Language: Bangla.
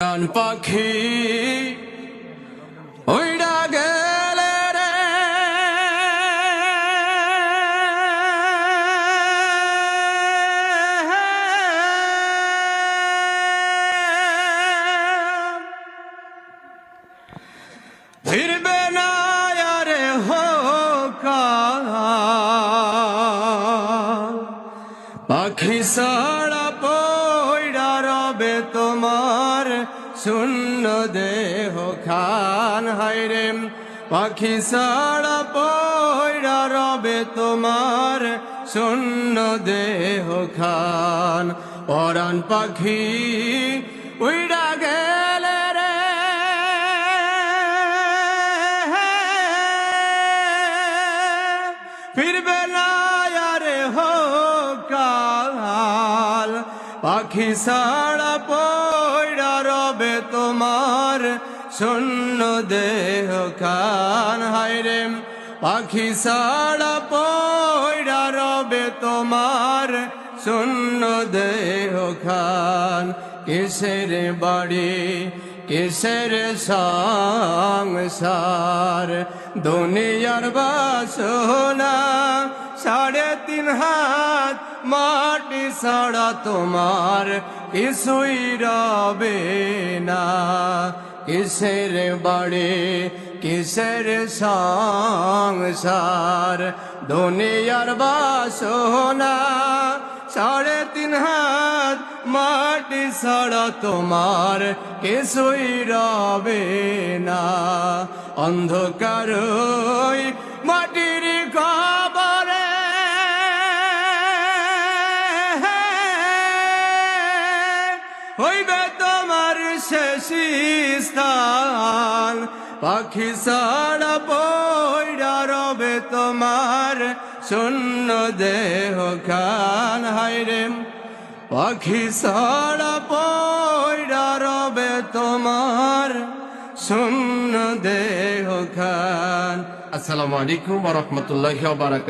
প্রাণ পাখি ওইডা গেলে রে। ফিরবে না আরে হোকা। পাখি সাড়া শূন্য দেহ খান হাইরে পাখি সাড়া পয়রা রবে তোমার। শূন্য দেহ খান পরাণ পাখি পাখি সাড়া পয়ডা রবে তোমার শূন্য দেহ খান। হাইরে পাখি সাড়া পয়ডা রবে তোমার শূন্য দেহ খান। কিসের বাড়ি কিসের সংসার? দুনিয়ার বাসনা সাড়ে তিন হাত মাটি ছাড়া তোমার কিছুই রবে না। কিসের বাড়ি, কিসের সংসার? দুনিয়ার বাসনা সাড়ে তিন হাত মাটি ছাড়া তোমার কিছুই রবে না। অন্ধকার মাটির কবরে। হইবে তোমার শেষ স্থান। পাখি সাড়া পয়ডা রবে তোমার শূন্য দেহ খান। হাইরে পাখি সারা পয়রা রবে তোমার শূন্য দেহ খান। আসসালামু আলাইকুম ওয়া বারাকাতুহু।